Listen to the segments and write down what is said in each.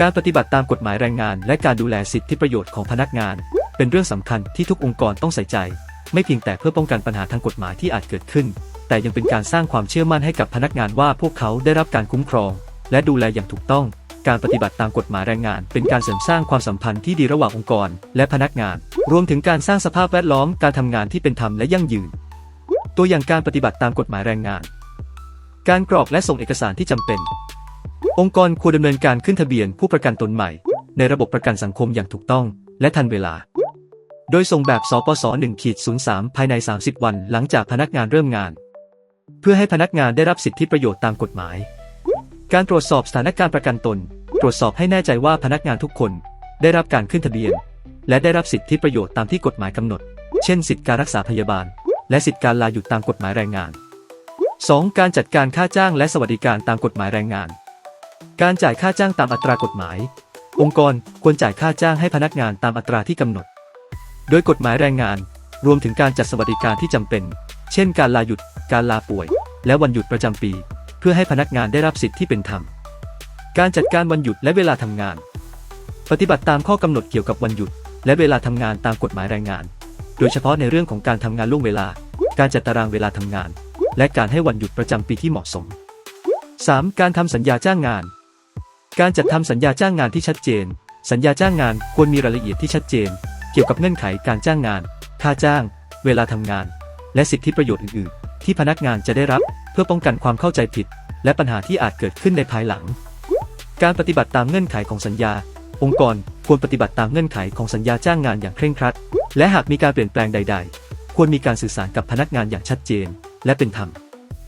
การปฏิบัติตามกฎหมายแรงงาน และการดูแลสิทธิประโยชน์ของพนักงาน เป็นเรื่องสำคัญที่ทุกองค์กรต้องใส่ใจ ไม่เพียงแต่เพื่อป้องกันปัญหาทางกฎหมายที่อาจเกิดขึ้น แต่ยังเป็นการสร้างความเชื่อมั่นให้กับพนักงานว่าพวกเขาได้รับการคุ้มครอง และดูแลอย่างถูกต้อง การปฏิบัติตามกฎหมายแรงงาน เป็นการเสริมสร้างความสัมพันธ์ที่ดีระหว่างองค์กร และพนักงาน รวมถึงการสร้างสภาพแวดล้อมการทำงานที่เป็นธรรมและยั่งยืน ตัวอย่างการปฏิบัติตามกฎหมายแรงงาน การกรอกและส่งเอกสารที่จำเป็น องค์กรควรดำเนินการขึ้นทะเบียนผู้ประกันตนใหม่ ในระบบประกันสังคมอย่างถูกต้องและทันเวลา โดยส่งแบบสปส1ขีด03 ภายใน 30 วันหลังจากพนักงานเริ่มงาน เพื่อให้พนักงานได้รับสิทธิประโยชน์ตามกฎหมาย การตรวจสอบสถานการณ์ประกันตน ตรวจสอบให้แน่ใจว่าพนักงานทุกคน ได้รับการขึ้นทะเบียน และได้รับสิทธิประโยชน์ตามที่กฎหมายกำหนด เช่น สิทธิการรักษาพยาบาล และสิทธิการลาหยุดตามกฎหมายแรงงาน 2. การจัดการค่าจ้างและสวัสดิการตามกฎหมายแรงงาน การจ่ายค่าจ้างตามอัตรากฎหมาย องค์กรควรจ่ายค่าจ้างให้พนักงานตามอัตราที่กำหนด โดยกฎหมายแรงงาน รวมถึงการจัดสวัสดิการที่จำเป็น เช่น การลาหยุด การลาป่วย และวันหยุดประจำปี เพื่อให้พนักงานได้รับสิทธิที่เป็นธรรม การจัดการวันหยุดและเวลาทำงาน ปฏิบัติตามข้อกำหนดเกี่ยวกับวันหยุด และเวลาทำงานตามกฎหมายแรงงาน โดยเฉพาะในเรื่องของการทำงานล่วงเวลา การจัดตารางเวลาทำงาน และการให้วันหยุดประจำปีที่เหมาะสม 3. การทำสัญญาจ้างงาน การจัดทำสัญญาจ้างงานที่ชัดเจน สัญญาจ้างงานควรมีรายละเอียดที่ชัดเจน เกี่ยวกับเงื่อนไขการจ้างงาน ค่าจ้าง เวลาทำงาน และสิทธิประโยชน์อื่น ๆ ที่พนักงานจะได้รับเพื่อป้องกันความเข้าใจผิด และปัญหาที่อาจเกิดขึ้นในภายหลัง การปฏิบัติตามเงื่อนไขของสัญญา องค์กรควรปฏิบัติตามเงื่อนไขของสัญญาจ้างงานอย่างเคร่งครัด และหากมีการเปลี่ยนแปลงใด ๆ ควรมีการสื่อสารกับพนักงานอย่างชัดเจน และเป็นธรรม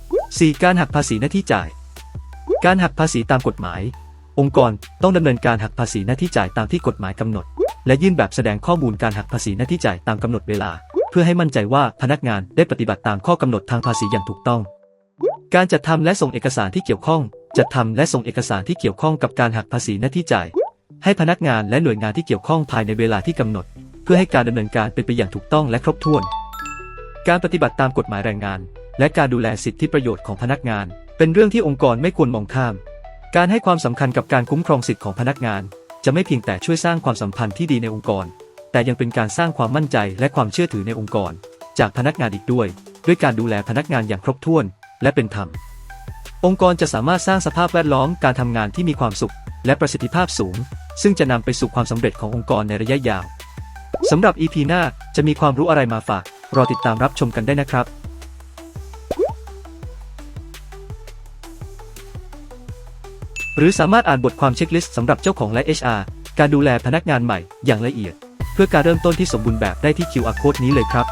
4. การหักภาษีหน้าที่จ่าย การหักภาษีตามกฎหมาย องค์กรต้องดำเนินการหักภาษีหน้าที่จ่ายตามที่กฎหมายกำหนด และยื่นแบบแสดงข้อมูลการหักภาษีหน้าที่จ่ายตามกำหนดเวลา เพื่อให้มั่นใจว่าพนักงานได้ปฏิบัติตามข้อกำหนดทางภาษีอย่างถูกต้อง การจัดทำและส่งเอกสารที่เกี่ยวข้อง จัดทำและส่งเอกสารที่เกี่ยวข้องกับการหักภาษีหน้าที่จ่าย ให้พนักงานและหน่วยงานที่เกี่ยวข้องภายในเวลาที่กำหนด เพื่อให้การดำเนินการเป็นไปอย่างถูกต้องและครบถ้วน การปฏิบัติตามกฎหมายแรงงาน และการดูแลสิทธิประโยชน์ของพนักงาน เป็นเรื่องที่องค์กรไม่ควรมองข้าม การให้ความสำคัญกับการคุ้มครองสิทธิของพนักงาน จะไม่เพียงแต่ช่วยสร้างความสัมพันธ์ที่ดีในองค์กร แต่ยังเป็นการสร้างความมั่นใจและความเชื่อถือในองค์กร จากพนักงานอีกด้วย ด้วยการดูแลพนักงานอย่างครบถ้วน และเป็นธรรม องค์กรจะสามารถสร้างสภาพแวดล้อมการทำงานที่มีความสุข และประสิทธิภาพสูง ซึ่งจะนำไปสู่ความสำเร็จขององค์กรในระยะยาวสำหรับ EP หน้าจะมีความรู้อะไรมาฝาก รอติดตามรับชมกันได้นะครับ หรือสามารถอ่านบทความเช็คลิสต์สำหรับเจ้าของและ HR การดูแลพนักงานใหม่อย่างละเอียด เพื่อการเริ่มต้นที่สมบูรณ์แบบได้ที่ QR code นี้เลยครับ